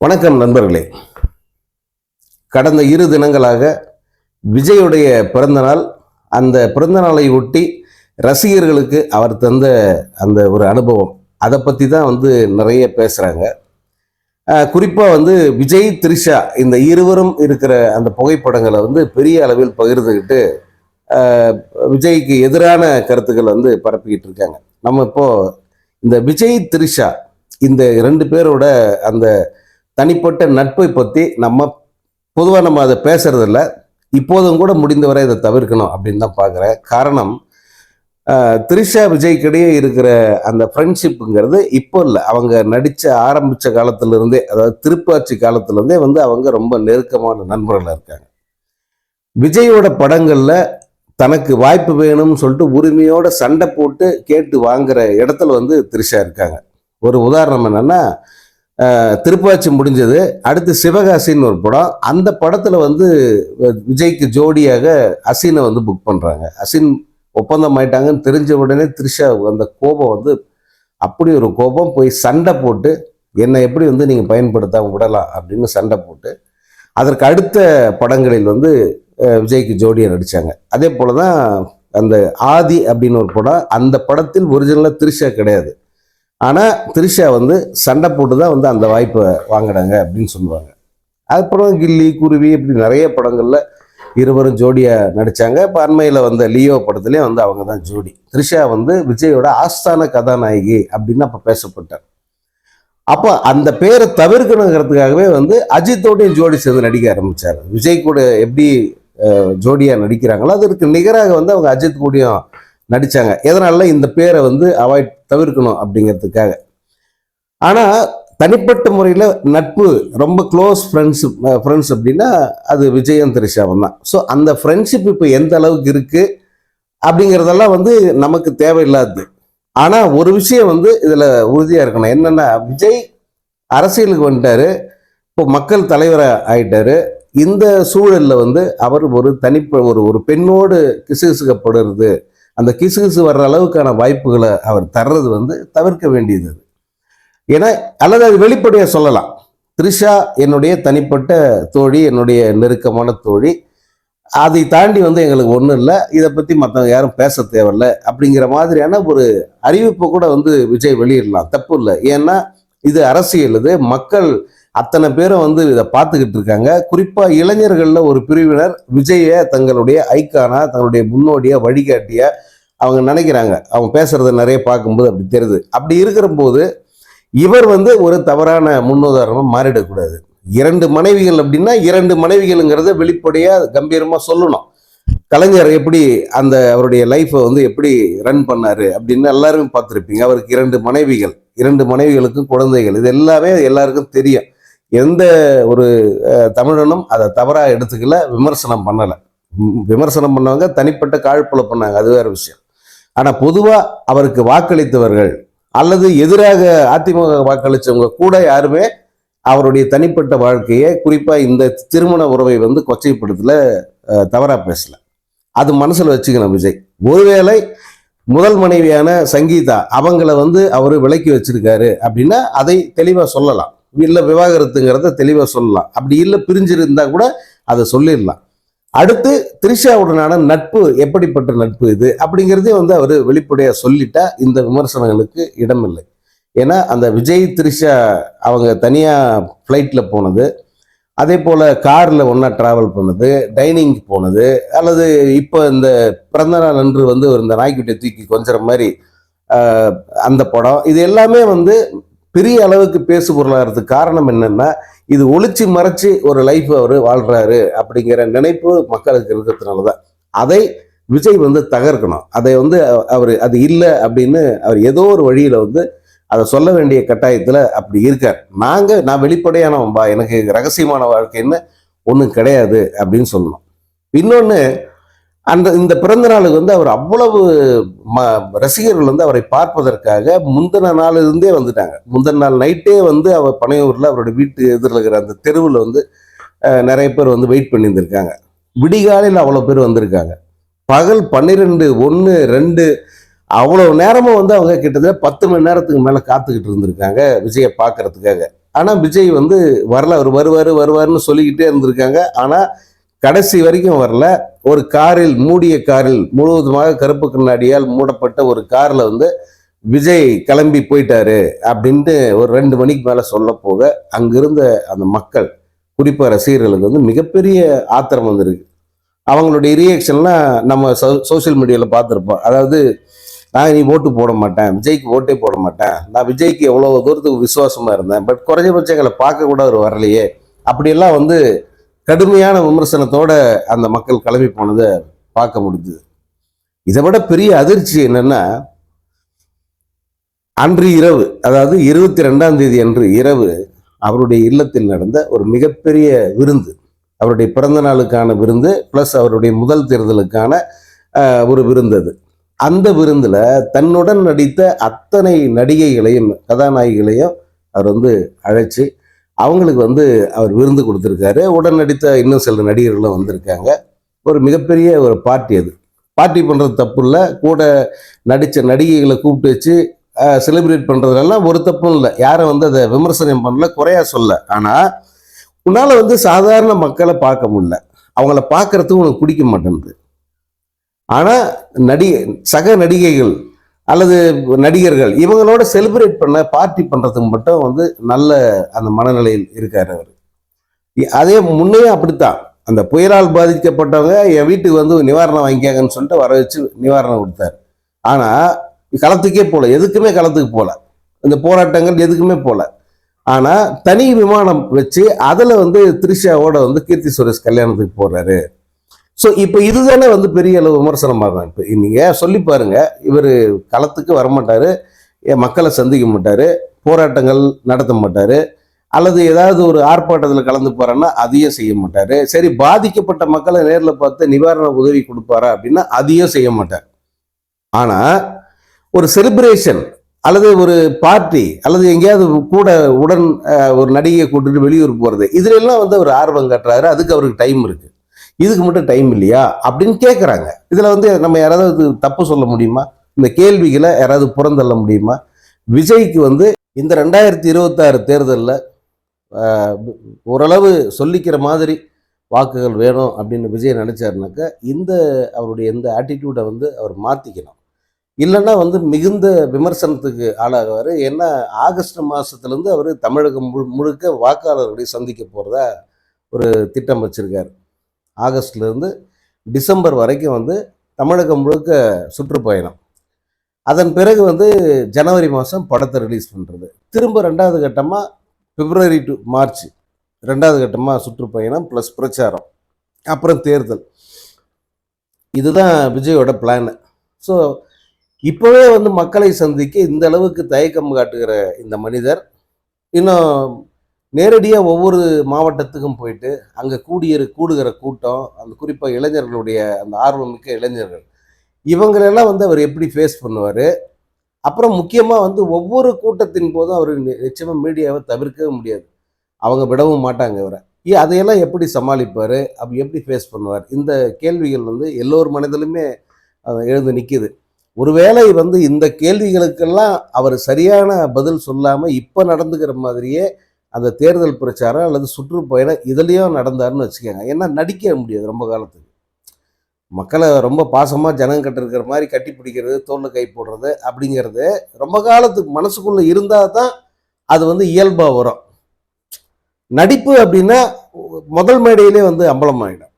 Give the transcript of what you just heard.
வணக்கம் நண்பர்களே. கடந்த இரு தினங்களாக விஜயுடைய பிறந்தநாள் அந்த பிறந்தநாளை ஒட்டி ரசிகர்களுக்கு அவர் தந்த அந்த ஒரு அனுபவம் அதை பற்றி தான் வந்து நிறைய பேசுகிறாங்க குறிப்பாக வந்து விஜய் த்ரிஷா இந்த இருவரும் இருக்கிற அந்த புகைப்படங்களை வந்து பெரிய அளவில் பகிர்ந்துக்கிட்டு விஜய்க்கு எதிரான கருத்துக்கள் வந்து பரப்பிக்கிட்டு இருக்காங்க. நம்ம இப்போது இந்த விஜய் த்ரிஷா இந்த ரெண்டு பேரோட அந்த தனிப்பட்ட நட்பை பற்றி நம்ம பொதுவாக நம்ம அதை பேசுகிறதில்ல இப்போதும் கூட முடிந்தவரை இதை தவிர்க்கணும் அப்படின்னு தான் பார்க்குறேன். காரணம் த்ரிஷா விஜய்க்கிடையே இருக்கிற அந்த ஃப்ரெண்ட்ஷிப்புங்கிறது இப்போ இல்லை. அவங்க நடித்த ஆரம்பித்த காலத்திலிருந்தே அதாவது திருப்பாச்சி காலத்திலேருந்தே வந்து அவங்க ரொம்ப நெருக்கமான நண்பர்களாக இருக்காங்க. விஜயோட படங்களில் தனக்கு வாய்ப்பு வேணும்னு சொல்லிட்டு உரிமையோட சண்டை போட்டு கேட்டு வாங்குற இடத்துல வந்து த்ரிஷா இருக்காங்க. ஒரு உதாரணம் என்னென்னா திருப்பாச்சி முடிஞ்சது. அடுத்து சிவகாசின்னு ஒரு படம். அந்த படத்தில் வந்து விஜய்க்கு ஜோடியாக அசினை வந்து புக் பண்ணுறாங்க அசின் ஒப்பந்தம் ஆயிட்டாங்கன்னு தெரிஞ்ச உடனே த்ரிஷா அந்த கோபம் வந்து அப்படி ஒரு கோபம் போய் சண்டை போட்டு என்னை எப்படி வந்து நீங்கள் பயன்படுத்தாம விடலாம்? அப்படின்னு சண்டை போட்டு அதற்கு அடுத்த படங்களில் வந்து விஜய்க்கு ஜோடியாக நடித்தாங்க அதே போல தான் அந்த ஆதி அப்படின்னு ஒரு படம். அந்த படத்தில் ஒரிஜினலாக த்ரிஷா கிடையாது. ஆனால் த்ரிஷா வந்து சண்டை போட்டு தான் வந்து அந்த வாய்ப்பை வாங்கினாங்க அப்படின்னு சொல்லுவாங்க. அதுக்கப்புறம் கில்லி குருவி இப்படி நிறைய படங்களில் இருவரும் ஜோடியாக நடித்தாங்க இப்போ அண்மையில் வந்த லியோ படத்துலேயும் வந்து அவங்க தான் ஜோடி. த்ரிஷா வந்து விஜயோட ஆஸ்தான கதாநாயகி அப்படின்னு அப்போ பேசப்பட்டார். அப்போ அந்த பேரை தவிர்க்கணுங்கிறதுக்காகவே வந்து அஜித்தோடையும் ஜோடி சேர்ந்து நடிக்க ஆரம்பிச்சார். விஜய் கூட எப்படி ஜோடியாக நடிக்கிறாங்களோ அதற்கு நிகராக வந்து அவங்க அஜித் கூடயும் நடித்தாங்க எதனால இந்த பேரை வந்து அவாய்ட் தவிர்க்கணும் அப்படிங்கிறதுக்காக. ஆனால் தனிப்பட்ட முறையில் நட்பு ரொம்ப க்ளோஸ் ஃப்ரெண்ட்ஷிப் ஃப்ரெண்ட்ஸ் அப்படின்னா அது விஜயம் திரிஷாவும் தான். ஸோ அந்த ஃப்ரெண்ட்ஷிப் இப்போ எந்த அளவுக்கு இருக்குது அப்படிங்கிறதெல்லாம் வந்து நமக்கு தேவையில்லாது ஆனால் ஒரு விஷயம் வந்து இதில் உறுதியாக இருக்கணும். என்னென்னா விஜய் அரசியலுக்கு வந்துட்டார். இப்போ மக்கள் தலைவராக ஆயிட்டார். இந்த சூழலில் வந்து அவர் ஒரு தனிப்ப ஒரு ஒரு பெண்ணோடு கிசுகிசுக்கப்படுறது அந்த கிசு கிசு வர்ற அளவுக்கான வாய்ப்புகளை அவர் தர்றது வந்து தவிர்க்க வேண்டியது ஏன்னா அல்லது அது வெளிப்படையாக சொல்லலாம். த்ரிஷா என்னுடைய தனிப்பட்ட தோழி என்னுடைய நெருக்கமான தோழி. அதை தாண்டி வந்து எங்களுக்கு ஒன்றும் இல்லை. இதை பற்றி மற்றவங்க யாரும் பேச தேவையில்ல அப்படிங்கிற மாதிரியான ஒரு அறிவிப்பை கூட வந்து விஜய் வெளியிடலாம். தப்பு இல்லை. ஏன்னா இது அரசியல். இது மக்கள் அத்தனை பேரும் வந்து இதை பார்த்துக்கிட்டு இருக்காங்க. குறிப்பாக இளைஞர்களில் ஒரு பிரிவினர் விஜயை தங்களுடைய ஐக்கானா தங்களுடைய முன்னோடிய வழிகாட்டிய அவங்க நினைக்கிறாங்க. அவங்க பேசுறத நிறைய பார்க்கும்போது அப்படி தெரியுது. அப்படி இருக்கிற போது இவர் வந்து ஒரு தவறான முன்னுதாரணம் மாறிடக்கூடாது. இரண்டு மனைவிகள் அப்படின்னா இரண்டு மனைவிகள்ங்கிறத வெளிப்படையாக கம்பீரமாக சொல்லணும். கலைஞர் எப்படி அந்த அவருடைய லைஃப்பை வந்து எப்படி ரன் பண்ணாரு அப்படின்னு எல்லாருமே பார்த்துருப்பீங்க. அவருக்கு இரண்டு மனைவிகள் இரண்டு மனைவிகளுக்கும் குழந்தைகள் இது எல்லாமே எல்லாருக்கும் தெரியும். எந்த ஒரு தமிழனும் அதை தவறாக எடுத்துக்கல விமர்சனம் பண்ணலை. விமர்சனம் பண்ணவங்க தனிப்பட்ட காழ்ப்புல பண்ணாங்க அது வேற விஷயம். ஆனால் பொதுவாக அவருக்கு வாக்களித்தவர்கள் அல்லது எதிராக அதிமுக வாக்களித்தவங்க கூட யாருமே அவருடைய தனிப்பட்ட வாழ்க்கையை குறிப்பாக இந்த திருமண உறவை வந்து கொச்சைப்படுத்தல தவறாக பேசலை பேசல. அது மனசில் வச்சுக்கணும் விஜய். ஒருவேளை முதல் மனைவியான சங்கீதா அவங்கள வந்து அவர் விலக்கி வச்சிருக்காரு அப்படின்னா அதை தெளிவாக சொல்லலாம். இல்லை விவாகரத்துங்கிறத தெளிவாக சொல்லலாம். அப்படி இல்லை பிரிஞ்சிருந்தா கூட அதை சொல்லிடலாம். அடுத்து த்ரிஷாவுடனான நட்பு எப்படிப்பட்ட நட்பு இது? அப்படிங்கிறதே வந்து அவர் வெளிப்படையாக சொல்லிட்டா இந்த விமர்சனங்களுக்கு இடமில்லை. ஏன்னா அந்த விஜய் த்ரிஷா அவங்க தனியாக ஃப்ளைட்டில் போனது அதே போல் காரில் ஒன்றா ட்ராவல் பண்ணது டைனிங் போனது அல்லது இப்போ இந்த பிறந்தநாள் அன்று வந்து ஒரு இந்த நாய்க்குட்டியை தூக்கி கொஞ்சம் மாதிரி அந்த படம் இது எல்லாமே வந்து பெரிய அளவுக்கு பேசு பொருளாகிறதுக்கு காரணம் என்னென்னா இது ஒளிச்சு மறைச்சு ஒரு லைஃப் அவர் வாழ்கிறாரு அப்படிங்கிற நினைப்பு மக்களுக்கு இருக்கிறதுனால தான் அதை விஜய் வந்து தகர்க்கணும். அதை வந்து அவர் அது இல்லை அப்படின்னு அவர் ஏதோ ஒரு வழியில் வந்து அதை சொல்ல வேண்டிய கட்டாயத்தில் அப்படி இருக்கார். நாங்கள் நான் வெளிப்படையானவன்பா எனக்கு ரகசியமான வாழ்க்கைன்னு ஒன்றும் கிடையாது அப்படின்னு சொல்லணும். இன்னொன்று அந்த இந்த பிறந்த நாளுக்கு வந்து அவர் அவ்வளவு ம ரசிகர்கள் வந்து அவரை பார்ப்பதற்காக முந்தின நாள் இருந்தே வந்துட்டாங்க. முந்தின நாள் நைட்டே வந்து அவர் பனையூரில் அவருடைய வீட்டு எதிரில் இருக்கிற அந்த தெருவில் வந்து நிறைய பேர் வந்து வெயிட் பண்ணியிருந்திருக்காங்க. விடிகாலையில் அவ்வளோ பேர் வந்திருக்காங்க. பகல் பன்னிரெண்டு ஒன்று ரெண்டு அவ்வளோ நேரமும் வந்து அவங்க கிட்டத்தட்ட பத்து மணி நேரத்துக்கு மேலே காத்துக்கிட்டு இருந்திருக்காங்க விஜயை பார்க்கறதுக்காக. ஆனால் விஜய் வந்து வரல. அவர் வருவார் வருவார்னு சொல்லிக்கிட்டே இருந்திருக்காங்க. ஆனால் கடைசி வரைக்கும் வரல. ஒரு காரில் மூடிய காரில் முழுவதுமாக கருப்பு கண்ணாடியால் மூடப்பட்ட ஒரு காரில் வந்து விஜய் கிளம்பி போயிட்டாரு அப்படின்ட்டு ஒரு ரெண்டு மணிக்கு மேலே சொல்ல போக அங்கிருந்த அந்த மக்கள் குறிப்பாக ரசிகர்களுக்கு வந்து மிகப்பெரிய ஆத்திரம் வந்திருக்கு. அவங்களுடைய ரியாக்ஷன்லாம் நம்ம சோஷியல் மீடியாவில் பார்த்துருப்போம். அதாவது நான் நீ ஓட்டு போட மாட்டேன் விஜய்க்கு ஓட்டே போட மாட்டேன் நான் விஜய்க்கு எவ்வளோ தூரத்துக்கு விசுவாசமாக இருந்தேன் பட் குறைஞ்சபட்சம் எங்களை பார்க்க கூட அவர் வரலையே. அப்படியெல்லாம் வந்து கடுமையான விமர்சனத்தோட அந்த மக்கள் கிளம்பி போனதை பார்க்க முடிஞ்சுது. இதை விட பெரிய அதிர்ச்சி என்னன்னா அன்று இரவு அதாவது இருபத்தி ரெண்டாம் தேதி அன்று இரவு அவருடைய இல்லத்தில் நடந்த ஒரு மிகப்பெரிய விருந்து அவருடைய பிறந்த நாளுக்கான விருந்து ப்ளஸ் அவருடைய முதல் தேர்தலுக்கான ஒரு விருந்து அது. அந்த விருந்தில் தன்னுடன் நடித்த அத்தனை நடிகைகளையும் கதாநாயகிகளையும் அவர் வந்து அழைச்சி அவங்களுக்கு வந்து அவர் விருந்து கொடுத்துருக்காரு. உடன் நடித்த இன்னும் சில நடிகர்களும் வந்திருக்காங்க. ஒரு மிகப்பெரிய ஒரு பார்ட்டி அது. பார்ட்டி பண்ணுறது தப்பு இல்லை கூட நடித்த நடிகைகளை கூப்பிட்டு வச்சு செலிப்ரேட் பண்ணுறதுலாம் ஒரு தப்பும் இல்லை. யாரும் வந்து அதை விமர்சனம் பண்ணல குறையா சொல்ல. ஆனால் உன்னால் வந்து சாதாரண மக்களை பார்க்க முடியல. அவங்கள பார்க்குறதுக்கு உனக்கு பிடிக்க மாட்டேங்குது ஆனால் நடிகை சக நடிகைகள் அல்லது நடிகர்கள் இவங்களோட செலிப்ரேட் பண்ண பார்ட்டி பண்ணுறதுக்கு மட்டும் வந்து நல்ல அந்த மனநிலையில் இருக்கார் அவர். அதே முன்னையும் அப்படித்தான். அந்த புயலால் பாதிக்கப்பட்டவங்க என் வீட்டுக்கு வந்து நிவாரணம் வாங்கிக்காங்கன்னு சொல்லிட்டு வர வச்சு நிவாரணம் கொடுத்தாரு. ஆனால் களத்துக்கே போகல எதுக்குமே களத்துக்கு போகல இந்த போராட்டங்கள் எதுக்குமே போகல ஆனால் தனி விமானம் வச்சு அதில் வந்து த்ரிஷாவோட வந்து கீர்த்தி சுரேஷ் கல்யாணத்துக்கு போடுறாரு ஸோ இப்போ இதுதானே வந்து பெரிய அளவு விமர்சனமாக தான் இப்போ நீங்கள் சொல்லி பாருங்க இவர் களத்துக்கு வரமாட்டார் என் மக்களை சந்திக்க மாட்டார் போராட்டங்கள் நடத்த மாட்டார் அல்லது ஏதாவது ஒரு ஆர்ப்பாட்டத்தில் கலந்து போகிறான்னா அதையும் செய்ய மாட்டார். சரி பாதிக்கப்பட்ட மக்களை நேரில் பார்த்து நிவாரண உதவி கொடுப்பாரா அப்படின்னா அதையும் செய்ய மாட்டார். ஆனால் ஒரு செலிப்ரேஷன் அல்லது ஒரு பார்ட்டி அல்லது எங்கேயாவது கூட உடன் ஒரு நடிகையை கூட்டிட்டு வெளியூர் போகிறது இதுல எல்லாம் வந்து அவர் ஆர்வம் காட்டுறாரு அதுக்கு அவருக்கு டைம் இருக்குது இதுக்கு மட்டும் டைம் இல்லையா? அப்படின்னு கேட்குறாங்க இதில் வந்து நம்ம யாராவது தப்பு சொல்ல முடியுமா? இந்த கேள்விகளை யாராவது புறந்தள்ள முடியுமா? விஜய்க்கு வந்து இந்த ரெண்டாயிரத்தி இருபத்தாறு தேர்தலில் ஓரளவு சொல்லிக்கிற மாதிரி வாக்குகள் வேணும் அப்படின்னு விஜய் நினச்சாருனாக்கா இந்த அவருடைய இந்த ஆட்டிடியூடை வந்து அவர் மாற்றிக்கணும் இல்லைன்னா வந்து மிகுந்த விமர்சனத்துக்கு ஆளாகுவார். ஏன்னா ஆகஸ்ட் மாதத்துலேருந்து அவர் தமிழகம் முழு முழுக்க வாக்காளர்களை சந்திக்க போகிறதா ஒரு திட்டம் வச்சுருக்கார். ஆகஸ்ட்லேருந்து டிசம்பர் வரைக்கும் வந்து தமிழகம் முழுக்க சுற்றுப்பயணம். அதன் பிறகு வந்து ஜனவரி மாதம் படத்தை ரிலீஸ் பண்ணுறது திரும்ப ரெண்டாவது கட்டமாக பிப்ரவரி டு மார்ச் ரெண்டாவது கட்டமாக சுற்றுப்பயணம் ப்ளஸ் பிரச்சாரம் அப்புறம் தேர்தல். இதுதான் விஜயோட பிளான் ஸோ இப்போவே வந்து மக்களை சந்திக்க இந்த அளவுக்கு தயக்கம் காட்டுகிற இந்த மனிதர். இன்னும் நேரடியாக ஒவ்வொரு மாவட்டத்துக்கும் போயிட்டு அங்கே கூடியிரு கூடுகிற கூட்டம் அந்த குறிப்பாக இளைஞர்களுடைய அந்த ஆர்வமிக்க இளைஞர்கள். இவங்களெல்லாம் வந்து அவர் எப்படி ஃபேஸ் பண்ணுவார்? அப்புறம் முக்கியமாக வந்து ஒவ்வொரு கூட்டத்தின் போதும் அவர் நிச்சயமாக மீடியாவை தவிர்க்கவே முடியாது. அவங்க விடவும் மாட்டாங்க இவரை. ஏ அதையெல்லாம் எப்படி சமாளிப்பார்? அப்படி எப்படி ஃபேஸ் பண்ணுவார்? இந்த கேள்விகள் வந்து எல்லோர் மனதிலுமே எழுந்து நிற்கிது ஒருவேளை வந்து இந்த கேள்விகளுக்கெல்லாம் அவர் சரியான பதில் சொல்லாமல் இப்போ நடந்துக்கிற மாதிரியே அந்த தேர்தல் பிரச்சாரம் அல்லது சுற்றுப்பயணம் இதுலேயும் நடந்தாருன்னு வச்சுக்கோங்க. ஏன்னா நடிக்க முடியாது ரொம்ப காலத்துக்கு. மக்களை ரொம்ப பாசமாக ஜனம் கட்டிருக்கிற மாதிரி கட்டி பிடிக்கிறது தோளில் கை போடுறது அப்படிங்கிறது ரொம்ப காலத்துக்கு மனசுக்குள்ளே இருந்தால் தான் அது வந்து இயல்பாக வரும். நடிப்பு அப்படின்னா முதல் மேடையிலே வந்து அம்பலமாயிடும்.